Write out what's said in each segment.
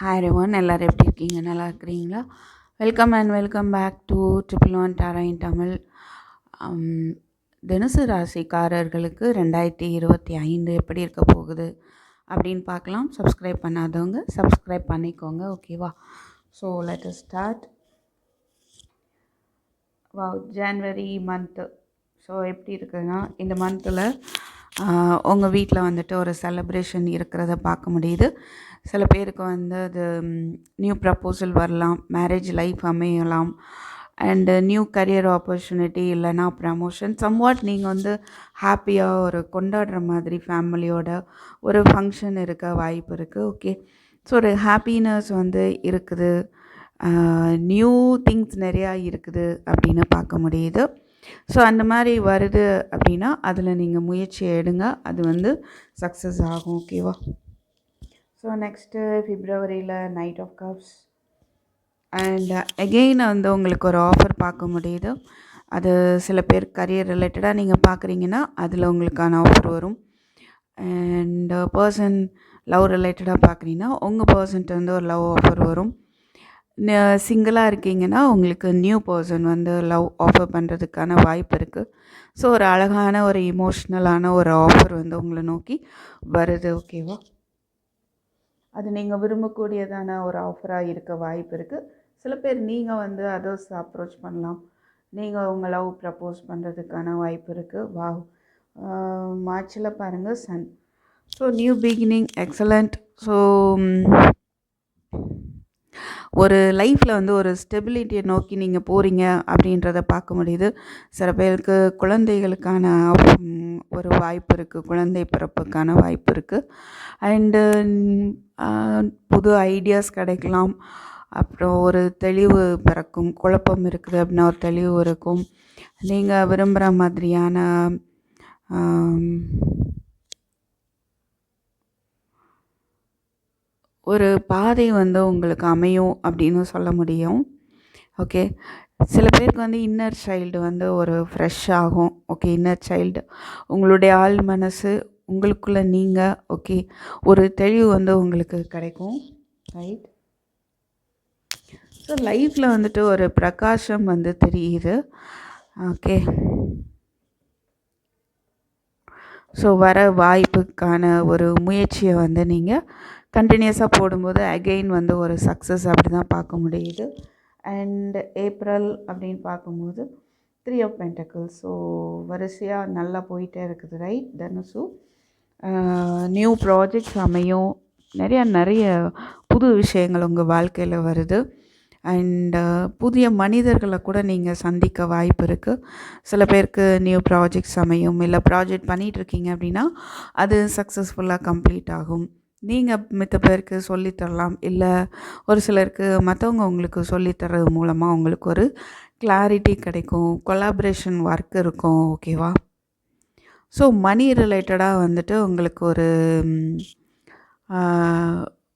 Hi one எல்லோரும் எப்படி இருக்கீங்க? நல்லா இருக்கிறீங்களா? Welcome and welcome back to triple one டாராயின் Tamil தினசு ராசிக்காரர்களுக்கு ரெண்டாயிரத்தி இருபத்தி ஐந்து எப்படி இருக்க போகுது அப்படின்னு பார்க்கலாம். சப்ஸ்கிரைப் பண்ணாதவங்க சப்ஸ்கிரைப் பண்ணிக்கோங்க ஓகேவா ஸோ லெட் ஸ்டார்ட் வா ஜான்வரி மந்த்து ஸோ எப்படி இருக்குதுன்னா இந்த மந்தில் உங்கள் வீட்டில் வந்துட்டு ஒரு செலப்ரேஷன் இருக்கிறத பார்க்க முடியுது. சில பேருக்கு வந்து அது நியூ ப்ரப்போசல் வரலாம் மேரேஜ் லைஃப் அமையலாம் அண்டு நியூ கரியர் ஆப்பர்ச்சுனிட்டி இல்லைன்னா ப்ரமோஷன் சம்வாட் நீங்கள் வந்து ஹாப்பியாக ஒரு கொண்டாடுற மாதிரி ஃபேமிலியோட ஒரு ஃபங்க்ஷன் இருக்க வாய்ப்பு இருக்குது ஓகே ஸோ ஒரு ஹாப்பினஸ் வந்து இருக்குது. நியூ திங்ஸ் நிறையா இருக்குது அப்படின்னு பார்க்க முடியுது. ஸோ அந்த மாதிரி வருது அப்படின்னா அதில் நீங்கள் முயற்சி எடுங்க. அது வந்து சக்ஸஸ் ஆகும் ஓகேவா so next ஃபிப்ரவரியில் knight of cups and again வந்து உங்களுக்கு ஒரு ஆஃபர் பார்க்க முடியுது. அது சில பேர் கரியர் ரிலேட்டடாக நீங்கள் பார்க்குறீங்கன்னா அதில் உங்களுக்கான ஆஃபர் வரும். அண்ட் பர்சன் லவ் ரிலேட்டடாக பார்க்குறீங்கன்னா உங்கள் பர்சன்ட்டு வந்து ஒரு லவ் ஆஃபர் வரும். சிங்கிளாக இருக்கீங்கன்னா உங்களுக்கு நியூ பர்சன் வந்து லவ் ஆஃபர் பண்ணுறதுக்கான வாய்ப்பு இருக்குது ஸோ ஒரு அழகான ஒரு இமோஷ்னலான ஒரு ஆஃபர் வந்து உங்களை நோக்கி வருது ஓகேவா அது நீங்கள் விரும்பக்கூடியதான ஒரு ஆஃபராக இருக்க வாய்ப்பு இருக்குது சில பேர் நீங்கள் வந்து அதர்ஸ் அப்ரோச் பண்ணலாம். நீங்கள் உங்கள் லவ் ப்ரப்போஸ் பண்ணுறதுக்கான வாய்ப்பு இருக்குது வா மார்ச்சில் பாருங்கள் sun so new beginning excellent so ஒரு லைஃப்பில் வந்து ஒரு ஸ்டெபிலிட்டியை நோக்கி நீங்கள் போகிறீங்க அப்படின்றத பார்க்க முடியுது. சில பேருக்கு குழந்தைகளுக்கான ஒரு வாய்ப்பு இருக்குது குழந்தை பிறப்புக்கான வாய்ப்பு இருக்குது அண்டு புது ஐடியாஸ் கிடைக்கலாம். அப்புறம் ஒரு தெளிவு பிறக்கும். குழப்பம் இருக்குது அப்படின்னா ஒரு தெளிவு இருக்கும். நீங்கள் விரும்புகிற மாதிரியான ஒரு பாதை வந்து உங்களுக்கு அமையும் அப்படின்னு சொல்ல முடியும். ஓகே சில பேருக்கு வந்து இன்னர் சைல்டு வந்து ஒரு ஃப்ரெஷ் ஆகும். ஓகே இன்னர் சைல்டு உங்களுடைய ஆள் மனசு உங்களுக்குள்ளே நீங்கள் ஓகே ஒரு தெளிவு வந்து உங்களுக்கு கிடைக்கும். ரைட் ஸோ லைஃப்பில் வந்துட்டு ஒரு பிரகாசம் வந்து தெரியுது. ஓகே ஸோ வர வாய்ப்புக்கான ஒரு முயற்சியை வந்து நீங்கள் கண்டினியூஸாக போடும்போது அகெயின் வந்து ஒரு சக்ஸஸ் அப்படி தான் பார்க்க முடியுது. அண்ட் ஏப்ரல் அப்படின்னு பார்க்கும்போது த்ரீ ஆஃப் பென்டக்கிள்ஸ் ஸோ வரிசையாக நல்லா போயிட்டே இருக்குது ரைட் தனுசு. நியூ ப்ராஜெக்ட்ஸ் அமையும். நிறையா நிறைய புது விஷயங்கள் உங்கள் வாழ்க்கையில் வருது. அண்டு uh, புதிய மனிதர்களை கூட நீங்கள் சந்திக்க வாய்ப்பு இருக்குது சில பேருக்கு நியூ ப்ராஜெக்ட்ஸ் அமையும். இல்லை ப்ராஜெக்ட் பண்ணிகிட்ருக்கீங்க அப்படின்னா அது சக்ஸஸ்ஃபுல்லாக கம்ப்ளீட் ஆகும். நீங்கள் மித்த பேருக்கு சொல்லித்தரலாம் இல்லை ஒரு சிலருக்கு மற்றவங்க உங்களுக்கு சொல்லித்தரது மூலமாக உங்களுக்கு ஒரு கிளாரிட்டி கிடைக்கும். கொலாபரேஷன் ஒர்க் இருக்கும். ஓகேவா ஸோ மணி ரிலேட்டடாக வந்துட்டு உங்களுக்கு ஒரு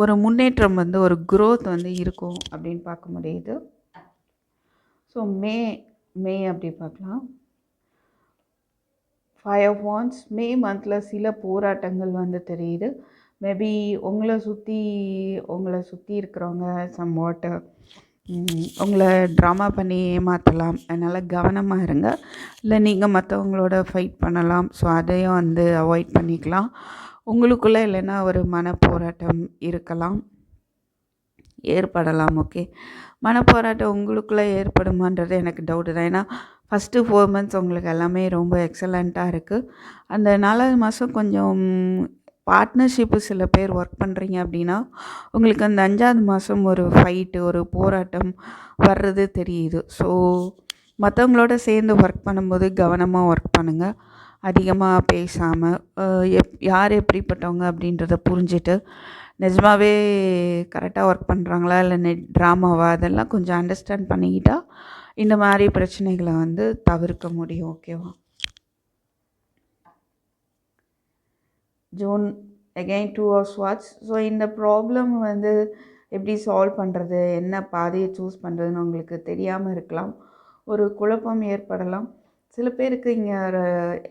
ஒரு முன்னேற்றம் வந்து ஒரு குரோத் வந்து இருக்கும் அப்படின்னு பார்க்க முடியுது. ஸோ மே மே அப்படி பார்க்கலாம். ஃபைவ் ஆஃப் ஒன்ஸ் மே மந்தில் சில போராட்டங்கள் வந்து தெரியுது. மேபி உங்களை சுற்றி உங்களை சுற்றி இருக்கிறவங்க சம் வாட் உங்களை ட்ராமா பண்ணி ஏமாற்றலாம் அதனால் கவனமாக இருங்க. இல்லை நீங்கள் மற்றவங்களோட ஃபைட் பண்ணலாம். ஸோ அதையும் வந்து அவாய்ட் பண்ணிக்கலாம். உங்களுக்குள்ளே இல்லைன்னா ஒரு மனப்போராட்டம் இருக்கலாம். ஏற்படலாம் ஓகே. மனப்போராட்டம் உங்களுக்குள்ளே ஏற்படுமான்றது எனக்கு டவுட்டு தான். ஏன்னா ஃபஸ்ட்டு ஃபோர் மந்த்ஸ் உங்களுக்கு எல்லாமே ரொம்ப எக்ஸலண்ட்டாக இருக்குது அந்த நாலாவது மாதம் கொஞ்சம் பார்ட்னர்ஷிப்பு சில பேர் ஒர்க் பண்ணுறீங்க அப்படின்னா உங்களுக்கு அந்த அஞ்சாவது மாதம் ஒரு ஃபைட்டு ஒரு போராட்டம் வர்றது தெரியுது. ஸோ மற்றவங்களோட சேர்ந்து ஒர்க் பண்ணும்போது கவனமாக ஒர்க் பண்ணுங்கள் அதிகமாக பேசாமல் எப் யார் எப்படிப்பட்டவங்க அப்படின்றத புரிஞ்சுட்டு நிஜமாகவே கரெக்டாக ஒர்க் பண்ணுறாங்களா இல்லை நெட் ட்ராமாவா அதெல்லாம் கொஞ்சம் அண்டர்ஸ்டாண்ட் பண்ணிக்கிட்டால் இந்த மாதிரி பிரச்சனைகளை வந்து தவிர்க்க முடியும் ஓகேவா June again two hours watch so இந்த ப்ராப்ளம் வந்து எப்படி சால்வ் பண்ணுறது என்ன பாதையை சூஸ் பண்ணுறதுன்னு உங்களுக்கு தெரியாமல் இருக்கலாம். ஒரு குழப்பம் ஏற்படலாம். சில பேருக்கு இங்கே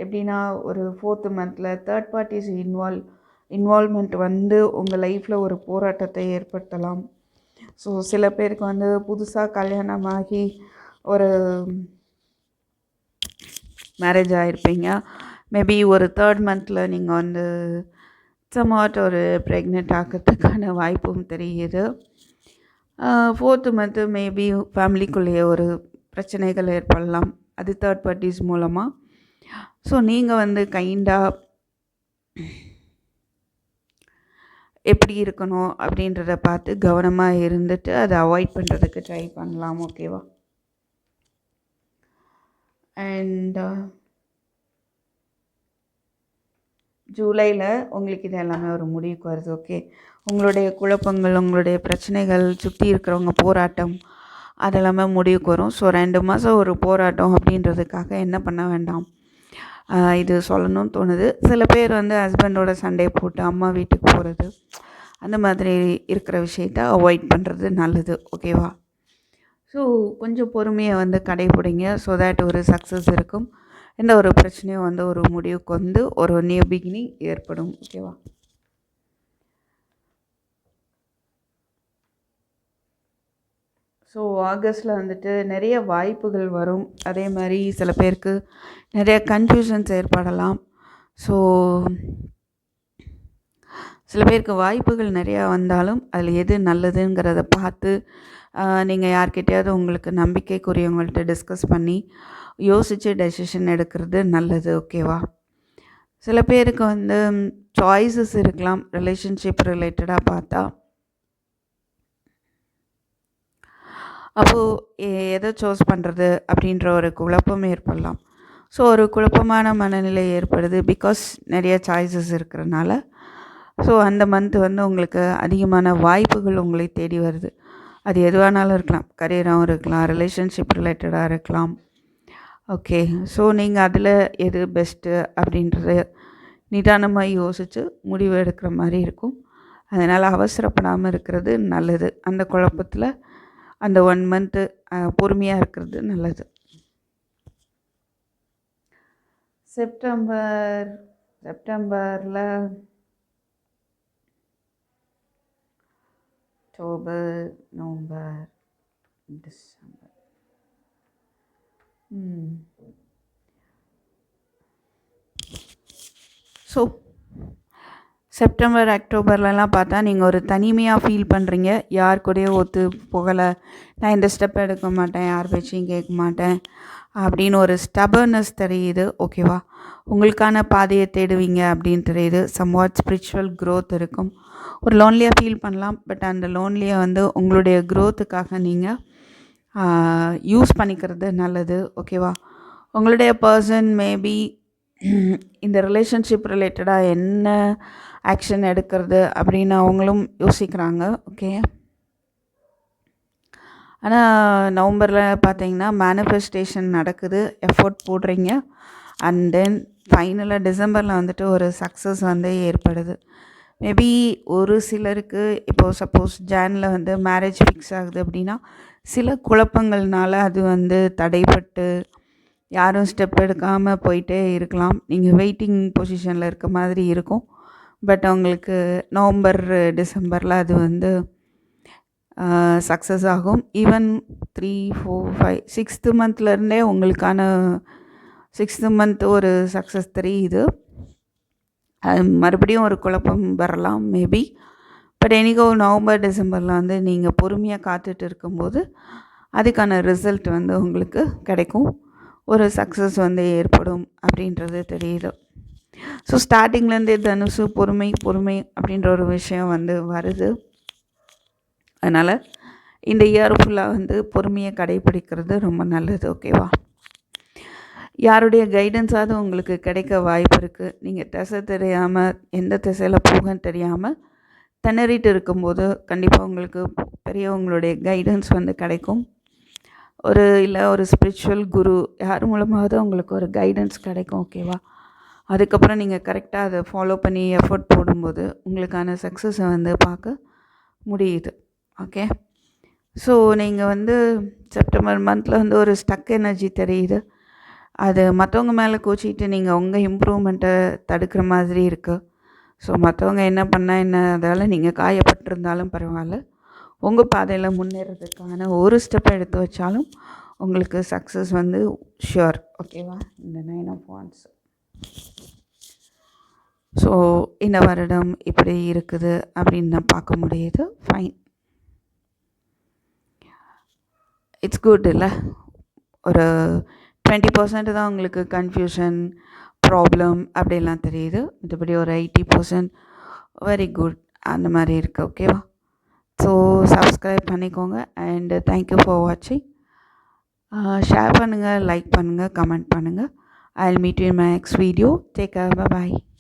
எப்படின்னா ஒரு ஃபோர்த்து மந்தில் தேர்ட் பார்ட்டிஸ் இன்வால்வ் இன்வால்மெண்ட் வந்து உங்கள் லைஃப்பில் ஒரு போராட்டத்தை ஏற்படுத்தலாம். ஸோ சில பேருக்கு வந்து புதுசாக கல்யாணமாகி ஒரு மேரேஜ் ஆகிருப்பீங்க மேபி ஒரு தேர்ட் மந்தில் நீங்கள் வந்து சம்வாட் ஒரு ப்ரெக்னென்ட் ஆகிறதுக்கான வாய்ப்பும் தெரியுது. ஃபோர்த்து மந்த்து மேபி ஃபேமிலிக்குள்ளேயே ஒரு பிரச்சனைகள் ஏற்படலாம். அது தேர்ட் பார்ட்டிஸ் மூலமாக ஸோ நீங்கள் வந்து கைண்டாக எப்படி இருக்கணும் அப்படின்றத பார்த்து கவனமாக இருந்துட்டு அதை அவாய்ட் பண்ணுறதுக்கு ட்ரை பண்ணலாம் ஓகேவா அண்ட் uh, ஜூலையில் உங்களுக்கு இது எல்லாமே ஒரு முடிவுக்கு வருது ஓகே உங்களுடைய குழப்பங்கள் உங்களுடைய பிரச்சனைகள் சுற்றி இருக்கிறவங்க போராட்டம் அதெல்லாமே முடிவுக்கு வரும். ஸோ ரெண்டு மாதம் ஒரு போராட்டம் அப்படின்றதுக்காக என்ன பண்ண வேண்டாம்? இது சொல்லணும்னு தோணுது. சில பேர் வந்து ஹஸ்பண்டோட சண்டை போட்டு அம்மா வீட்டுக்கு போகிறது அந்த மாதிரி இருக்கிற விஷயத்த அவாய்ட் பண்ணுறது நல்லது. ஓகேவா ஸோ கொஞ்சம் பொறுமையை வந்து கடைபிடிங்க. ஸோ தேட் ஒரு சக்ஸஸ் இருக்கும். எந்த ஒரு பிரச்சனையும் வந்து ஒரு முடிவுக்கு வந்து ஒரு நியூ பிகினிங் ஏற்படும். ஓகேவா ஸோ ஆகஸ்ட்டில் வந்துட்டு நிறைய வாய்ப்புகள் வரும். அதே மாதிரி சில பேருக்கு நிறைய கன்ஃபியூஷன்ஸ் ஏற்படலாம். ஸோ சில பேருக்கு வாய்ப்புகள் நிறையா வந்தாலும் அதில் எது நல்லதுங்கிறத பார்த்து நீங்கள் யார்கிட்டையாவது உங்களுக்கு நம்பிக்கைக்குரியவங்கள்ட்ட டிஸ்கஸ் பண்ணி யோசித்து டெசிஷன் எடுக்கிறது நல்லது ஓகேவா சில பேருக்கு வந்து சாய்ஸஸ் இருக்கலாம் ரிலேஷன்ஷிப் ரிலேட்டடாக பார்த்தா அப்போது எதை சூஸ் பண்ணுறது அப்படின்ற ஒரு குழப்பம் ஏற்படலாம். ஸோ ஒரு குழப்பமான மனநிலை ஏற்படுது பிகாஸ் நிறைய சாய்ஸஸ் இருக்கிறனால. ஸோ அந்த மந்த் வந்து உங்களுக்கு அதிகமான வாய்ப்புகள் உங்களை தேடி வருது. அது எதுவானாலும் இருக்கலாம். கரியராகவும் இருக்கலாம். ரிலேஷன்ஷிப் ரிலேட்டடாக இருக்கலாம். ஓகே ஸோ நீங்கள் அதில் எது பெஸ்ட்டு அப்படின்றத நிதானமாக யோசித்து முடிவு எடுக்கிற மாதிரி இருக்கும். அதனால் அவசரப்படாமல் இருக்கிறது நல்லது. அந்த குழப்பத்தில் அந்த ஒன் மந்த்து பொறுமையாக இருக்கிறது நல்லது. செப்டம்பர் செப்டம்பரில் October November December. So September அக்டோபர்லலாம் பார்த்தா நீங்கள் ஒரு தனிமையாக ஃபீல் பண்ணுறீங்க யார் கூடயே ஒத்து போகலை. நான் இந்த ஸ்டெப் எடுக்க மாட்டேன். யார் பேச்சையும் கேட்க மாட்டேன். அப்படின்னு ஒரு ஸ்டபர்னஸ் தெரியுது. ஓகேவா உங்களுக்கான பாதையை தேடுவீங்க அப்படின்னு தெரியுது. சம்வாட் ஸ்பிரிச்சுவல் க்ரோத் இருக்கும். ஒரு லோன்லியாக ஃபீல் பண்ணலாம். பட் அந்த லோன்லியை வந்து உங்களுடைய க்ரோத்துக்காக நீங்கள் யூஸ் பண்ணிக்கிறது நல்லது. ஓகேவா உங்களுடைய பர்சன் மேபி இந்த ரிலேஷன்ஷிப் ரிலேட்டடாக என்ன ஆக்ஷன் எடுக்கிறது அப்படின்னு அவங்களும் யோசிக்கிறாங்க ஓகே ஆனால் நவம்பரில் பார்த்தீங்கன்னா மேனிஃபெஸ்டேஷன் நடக்குது எஃபோர்ட் போடுறீங்க. அண்ட் தென் ஃபைனலாக டிசம்பரில் வந்துட்டு ஒரு சக்ஸஸ் வந்து ஏற்படுது. மேபி ஒரு சிலருக்கு இப்போது சப்போஸ் ஜானில் வந்து மேரேஜ் ஃபிக்ஸ் ஆகுது அப்படின்னா சில குழப்பங்கள்னால அது வந்து தடைப்பட்டு யாரும் ஸ்டெப் எடுக்காமல் போயிட்டே இருக்கலாம். நீங்கள் வெயிட்டிங் பொசிஷனில் இருக்க மாதிரி இருக்கும். பட் அவங்களுக்கு நவம்பர் டிசம்பரில் அது வந்து சக்ஸஸ் ஆகும். Even three four five sixth மந்த்லேருந்தே உங்களுக்கான சிக்ஸ்த்து மந்த் ஒரு சக்ஸஸ் தெரியுது. அது மறுபடியும் ஒரு குழப்பம் வரலாம் மேபி பட் எனக்கோ நவம்பர் டிசம்பரில் வந்து நீங்கள் பொறுமையாக காத்துட்டு இருக்கும்போது அதுக்கான ரிசல்ட் வந்து உங்களுக்கு கிடைக்கும். ஒரு சக்ஸஸ் வந்து ஏற்படும் அப்படின்றது தெரியுது. ஸோ ஸ்டார்டிங்லேருந்தே தனுசு பொறுமை பொறுமை அப்படின்ற ஒரு விஷயம் வந்து வருது. அதனால் இந்த இயர் ஃபுல்லாக வந்து பொறுமையை கடைப்பிடிக்கிறது ரொம்ப நல்லது ஓகேவா யாருடைய கைடன்ஸாவது உங்களுக்கு கிடைக்க வாய்ப்பு இருக்குது நீங்கள் திசை தெரியாமல் எந்த திசையில் போகன்னு தெரியாமல் திணறிட்டு இருக்கும்போது கண்டிப்பாக உங்களுக்கு பெரியவங்களுடைய கைடன்ஸ் வந்து கிடைக்கும். ஒரு இல்லை ஒரு ஸ்பிரிச்சுவல் குரு யார் மூலமாவது உங்களுக்கு ஒரு கைடன்ஸ் கிடைக்கும் ஓகேவா அதுக்கப்புறம் நீங்கள் கரெக்டாக அதை ஃபாலோ பண்ணி எஃபர்ட் போடும்போது உங்களுக்கான சக்ஸஸை வந்து பார்க்க முடியுது. ஓகே ஸோ நீங்கள் வந்து செப்டம்பர் மந்தில் வந்து ஒரு ஸ்டக் எனர்ஜி தெரியுது. அது மற்றவங்க மேலே கோச்சிக்கிட்டு நீங்கள் உங்கள் இம்ப்ரூவ்மெண்ட்டை தடுக்கிற மாதிரி இருக்குது ஸோ மற்றவங்க என்ன பண்ணால் என்ன அதால் நீங்கள் காயப்பட்டிருந்தாலும் பரவாயில்ல. உங்கள் பாதையில் முன்னேறதுக்கான ஒரு ஸ்டெப் எடுத்து வச்சாலும் உங்களுக்கு சக்ஸஸ் வந்து ஷுர் ஓகேவா இந்த நைன் ஆஃப் ஒன்ஸ் ஸோ இந்த வருடம் இப்படி இருக்குது அப்படின்னு நான் பார்க்க முடியுது. ஃபைன் இட்ஸ் குட் இல்லை? ஒரு டுவெண்ட்டி பர்சன்ட் தான் உங்களுக்கு கன்ஃபியூஷன் ப்ராப்ளம் அப்படிலாம் தெரியுது. மற்றபடி ஒரு எயிட்டி பர்சன்ட் வெரி குட் அந்த மாதிரி இருக்குது ஓகேவா ஸோ சப்ஸ்கிரைப் பண்ணிக்கோங்க அண்டு தேங்க்யூ ஃபார் வாட்சிங் ஷேர் பண்ணுங்கள் லைக் பண்ணுங்கள் கமெண்ட் பண்ணுங்கள் I'll meet you in my next video. Take care. Bye bye.